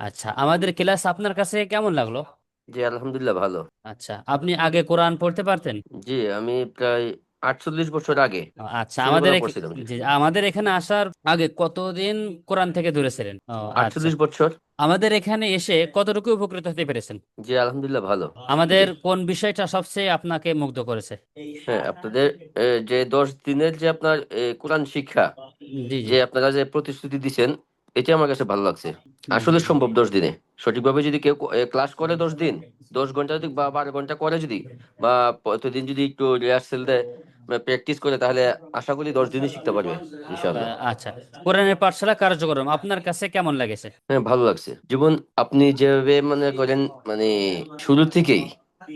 আচ্ছা আমাদের ক্লাস আপনার কাছে কেমন লাগল? জি আলহামদুলিল্লাহ ভালো। আচ্ছা আপনি আগে কোরআন পড়তে পারতেন? জি আমি প্রায় আটচল্লিশ বছর আগে আচ্ছা ছোটবেলা আমাদের এখ- পড়ছিলাম, জি। জি, আমাদের এখানে আসার আগে কতদিন কোরআন থেকে দূরে ছিলেন ও, আচ্ছা। আটচল্লিশ বছর। আমাদের এখানে এসে কতটুকু উপকৃত হতে পেরেছেন? জি আলহামদুলিল্লাহ ভালো। আমাদের কোন বিষয়টা সবচেয়ে আপনাকে মুগ্ধ করেছে? হ্যাঁ আপনাদের এ, যে দশ দিনের যে আপনার এ, কোরআন শিক্ষা জি জি। যে আপনারা যে প্রতিশ্রুতি দিচ্ছেন এটা আমার কাছে ভালো লাগছে। আসলে সম্ভব দশ দিনে। সঠিকভাবে যদি কেউ ক্লাস করে দশ দিন দশ ঘণ্টা যদি বা বারো ঘণ্টা করে যদি বা প্রতিদিন যদি একটু রিহার্সেল দেয় প্র্যাকটিস করে তাহলে আশা করি দশ দিনই শিখতে পারবে ইনশাআল্লাহ। আচ্ছা। কোরআনের পাঠশালা কার্যক্রম আপনার কাছে কেমন লেগেছে? হ্যাঁ ভালো লাগছে। যেমন আপনি যেভাবে মনে করেন মানে শুরু থেকেই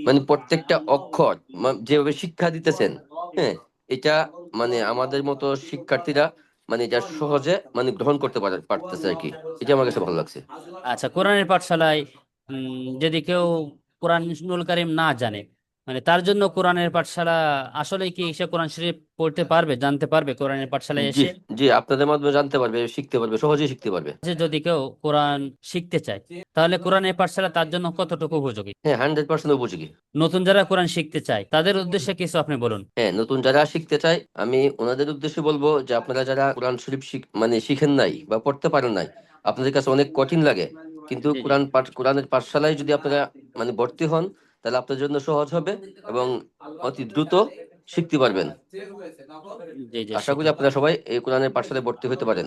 মানে প্রত্যেকটা অক্ষর যেভাবে শিক্ষা দিতেছেন হ্যাঁ এটা মানে আমাদের মতো শিক্ষার্থীরা মানে যা সহজে মানে গ্রহণ করতে পারে, পারতেছে আর কি। এটা আমার কাছে ভালো লাগছে। আচ্ছা কোরআনের পাঠশালায় যদি কেউ কোরআনুল কারিম না জানে মানে তার জন্য কোরআনের পাঠশালা আসলে কি সে কোরআন শরীফ পড়তে পারবে জানতে পারবে কোরআনের পাঠশালায় জি এসে? জি আপনাদের মাধ্যমে জানতে পারবে শিখতে পারবে সহজেই শিখতে পারবে। যে যদি কেউ কোরআন শিখতে চায় তাহলে কোরআনের পাঠশালা তার জন্য কতটুকু উপযোগী? হ্যাঁ হান্ড্রেড পার্সেন্ট উপযোগী। নতুন যারা কোরআন শিখতে চায় তাদের উদ্দেশ্যে কিছু আপনি বলুন। হ্যাঁ নতুন যারা শিখতে চায় আমি ওনাদের উদ্দেশ্যে বলব যে আপনারা যারা কোরআন শরীফ শিখ- মানে শিখেন নাই বা পড়তে পারেন নাই আপনাদের কাছে অনেক কঠিন লাগে। কিন্তু। কোরআন পাঠ কোরআনের পাঠশালায় যদি আপনারা মানে ভর্তি হন তাহলে আপনার জন্য সহজ হবে এবং অতি দ্রুত শিখতে পারবেন। আশা করি আপনারা সবাই এই কোরআনের পাঠশালায় ভর্তি হতে পারেন।